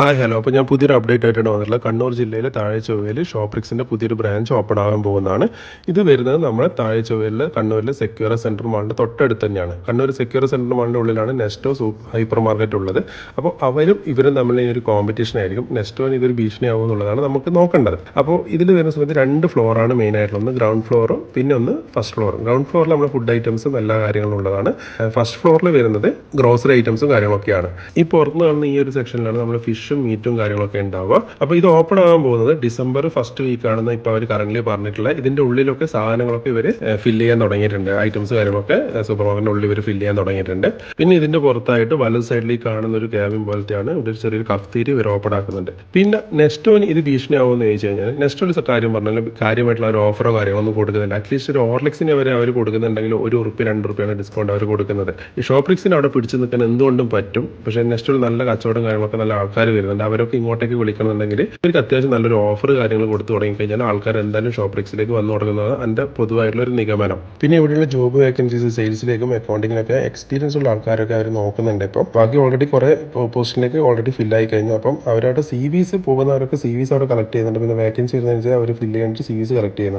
Hi hello അപ്പോൾ ഞാൻ പുതിയൊരു അപ്ഡേറ്റ് ആയിട്ടാണ് വന്നിട്ടുള്ളത്. കണ്ണൂർ ജില്ലയിലെ താഴെ ചൊവ്വയിൽ ഷോപ്രിക്സിന്റെ പുതിയൊരു ബ്രാഞ്ച് ഓപ്പൺ ആകാൻ പോകുന്നതാണ്. ഇത് വരുന്നത് നമ്മുടെ താഴെ ചൊവ്വയിൽ കണ്ണൂരിലെ സെക്യൂർ സെന്റർ മാളിന്റെ തൊട്ടടുത്ത് തന്നെയാണ്. കണ്ണൂർ സെക്യൂർ സെന്റർ മാളിന്റെ ഉള്ളിലാണ് നെസ്റ്റോ സൂപ്പർ ഹൈപ്പർ മാർക്കറ്റ് ഉള്ളത്. അപ്പോൾ അവരും ഇവരും തമ്മിൽ ഒരു കോമ്പറ്റീഷൻ ആയിരിക്കും. നെസ്റ്റോന് ഇതൊരു ഭീഷണിയാവും എന്നുള്ളതാണ് നമുക്ക് നോക്കേണ്ടത്. അപ്പോൾ ഇതിൽ വരുന്ന സമയത്ത് രണ്ട് ഫ്ലോറാണ് മെയിൻ ആയിട്ടുള്ളത്. ഒന്ന് ഗ്രൗണ്ട് ഫ്ലോറും പിന്നെ ഒന്ന് ഫസ്റ്റ് ഫ്ലോറും ഗ്രൗണ്ട് ഫ്ലോറിൽ നമ്മുടെ ഫുഡ് ഐറ്റംസും എല്ലാ കാര്യങ്ങളും ഉള്ളതാണ്. ഫസ്റ്റ് ഫ്ലോറിൽ വരുന്നത് ഗ്രോസറി ഐറ്റംസും കാര്യങ്ങളൊക്കെയാണ്. ഈ പുറത്ത് കാണുന്ന ഈ ഒരു സെക്ഷനിലാണ് നമ്മൾ ഫിഷും മീറ്റും കാര്യങ്ങളൊക്കെ ഉണ്ടാവുക. അപ്പോൾ ഇത് ഓപ്പൺ ആകാൻ പോകുന്നത് ഡിസംബർ ഫസ്റ്റ് വീക്ക് ആണെന്ന് ഇപ്പോൾ അവർ കറന്റ് പറഞ്ഞിട്ടുള്ളത്. ഇതിന്റെ ഉള്ളിലൊക്കെ സാധനങ്ങളൊക്കെ ഇവർ ഫില്ല് ചെയ്യാൻ തുടങ്ങിയിട്ടുണ്ട്. ഐറ്റംസ് കാര്യങ്ങളൊക്കെ സൂപ്പർ മാർക്കറ്റിന്റെ ഉള്ളിൽ ഇവർ ഫില്ല് ചെയ്യാൻ തുടങ്ങിയിട്ടുണ്ട്. പിന്നെ ഇതിന്റെ പുറത്തായിട്ട് വലത് സൈഡിൽ കാണുന്ന ഒരു ക്യാബിൻ പോലത്തെയാണ് ഇവിടെ ഒരു ചെറിയൊരു കഫ്തീരി ഇവർ ഓപ്പൺ ആക്കുന്നുണ്ട്. പിന്നെ നെസ്റ്റോന് ഇത് ഭീഷണിയാവുമെന്ന് ചോദിച്ചു കഴിഞ്ഞാൽ നെസ്റ്റോയിൽ കാര്യം പറഞ്ഞാൽ കാര്യമായിട്ടുള്ള ഒരു ഓഫറോ കാര്യങ്ങളോ ഒന്നും കൊടുക്കുന്നില്ല. അറ്റ്ലീസ്റ്റ് ഒരു ഓർലിക്സിന് വരെ അവർ കൊടുക്കുന്നുണ്ടെങ്കിൽ ഒരു ഉറുപ്പ്യ രണ്ട് റുപ്യാണ് ഡിസ്കൗണ്ട് അവർ കൊടുക്കുന്നത്. ഈ ഷോപ്രിക്സിന് അവിടെ പിടിച്ചു നിൽക്കാൻ എന്തുകൊണ്ടും പറ്റും. പക്ഷേ നെസ്റ്റോൾ നല്ല കച്ചവടം കാര്യങ്ങളൊക്കെ നല്ല ആൾക്കാർ വരുന്നുണ്ട് അവരൊക്കെ ഇങ്ങോട്ടേക്ക് വിളിക്കണമെന്നുണ്ടെങ്കിൽ ഇവർക്ക് അത്യാവശ്യം നല്ലൊരു ഓഫർ കാര്യങ്ങൾ കൊടുത്തു തുടങ്ങി കഴിഞ്ഞാൽ ആൾക്കാർ എന്തായാലും ഷോപ്പ് ഷോപ്രിക്സിലേക്ക് വന്നു തുടങ്ങുന്നത് എന്റെ പൊതുവായിട്ടുള്ള ഒരു നിഗമനം. പിന്നെ ഇവിടെയുള്ള ജോബ് വേക്കൻസീസ് സെയിൽസിലേക്കും അക്കൗണ്ടിങ്ങിനൊക്കെ എക്സ്പീരിയൻസ് ഉള്ള ആൾക്കാരൊക്കെ അവർ നോക്കുന്നുണ്ട്. ഇപ്പം ബാക്കി ഓൾറെഡി കുറേ പോസ്റ്റിലേക്ക് ഓൾറെഡി ഫില്ലായി കഴിഞ്ഞു അപ്പം അവരവിടെ സി വിസ് പോകുന്നവരൊക്കെ സി വിസ് അവിടെ കളക്ട് ചെയ്യുന്നുണ്ട്. പിന്നെ വേക്കൻസി വരുന്നതിനനുസരിച്ച് അവർ ഫില്ല് ചെയ്യാനായിട്ട് സി വിസ് കളക്ട് ചെയ്യുന്നുണ്ട്.